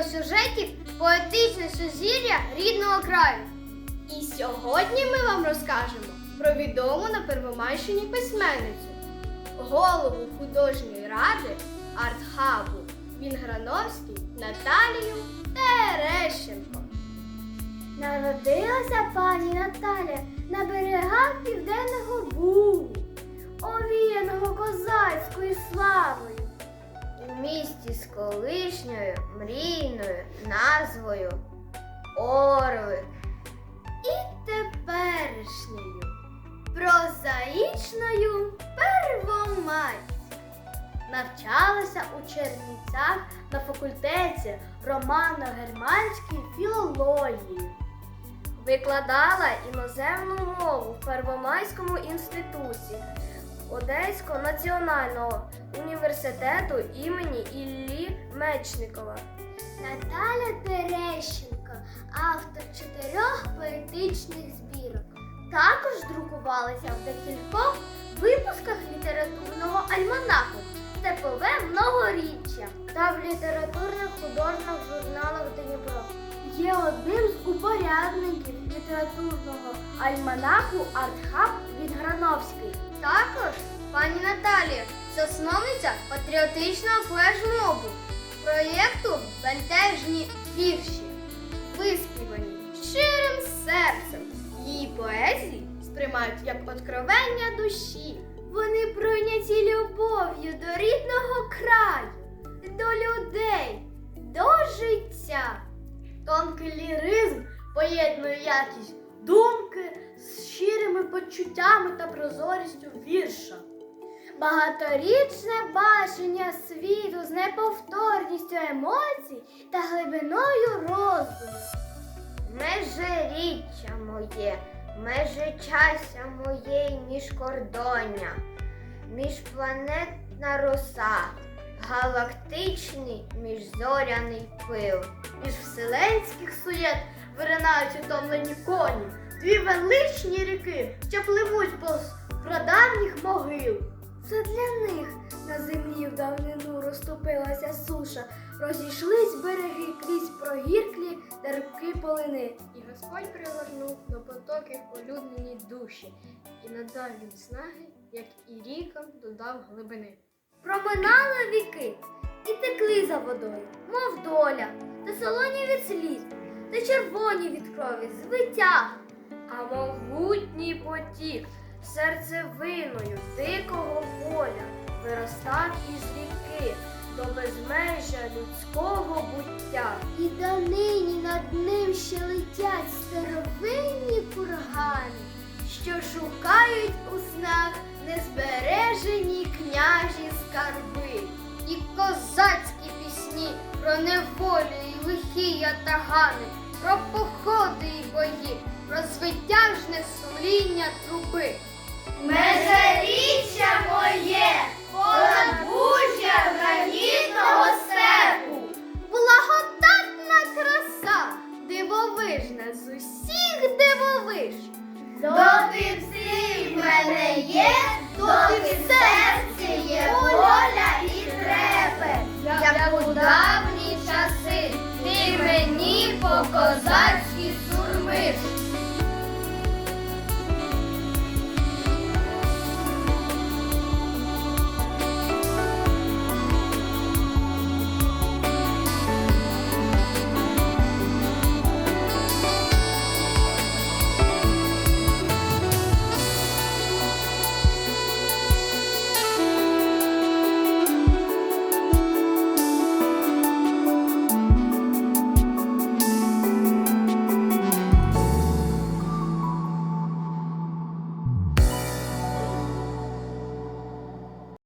відеосюжетів Поетичне сузір'я рідного краю. І сьогодні ми вам розкажемо про відому на Первомайщині письменницю, голову художньої ради артхабу Вінграновський Наталію Терещенко. Народилася пані Наталя на берегах Південного Бугу, овіяного козацькою славою. Місті з колишньою мрійною назвою Орли. І теперішньою прозаїчною Первомайськ. Навчалася у Чернівцях на факультеті романо-германської філології. Викладала іноземну мову в Первомайському інституті Одеського національного університету імені Іллі Мечникова. Наталя Терещенко, автор чотирьох поетичних збірок. Також друкувалася в декількох випусках літературного альманаху Степове многоріччя та в літературних художніх журналах Дніпро. Є одним з упорядників літературного альманаху Артхаб від Грановський. Також пані Наталія, засновниця патріотичного флешмобу, проєкту Бентежні вірші, виспівані щирим серцем. Її поезії сприймають як откровення душі. Вони пройняті любов'ю до рідного краю, до людей, до життя. Тонкий ліризм поєднує якість думки з щирими почуттями та прозорістю вірша. Багаторічне бачення світу з неповторністю емоцій та глибиною роздуму. Межиріччя моє, межичастя моє й міжкордоння, міжпланетна роса, галактичний міжзоряний пил. Між вселенських суєт виринають утомлені коні, дві величні ріки, що пливуть повз прадавніх могил. Це для них на землі в давнину розтопилася суша, розійшлись береги крізь прогірклі та рибки полини. І Господь пригорнув до потоків улюблені душі, і надав він снаги, як і рікам додав глибини. Проминали віки і текли за водою, мов доля, та солоні від сліз, та червоні від крові звитяг, а могутній потік серцевиною дикого поля виростав із ріки до безмежжя людського буття. І донині над ним ще летять старовинні кургани, що шукають у снах незбережені княжі скарби. І козацькі пісні про неволю і лихі ятагани, про походи і бої, про звитяжне сумління труби. Межаріччя моє, понад бужя гранітного степу. Благодатна краса, дивовижна з усіх дивовиж. Доки в мене є, доки в серці є воля.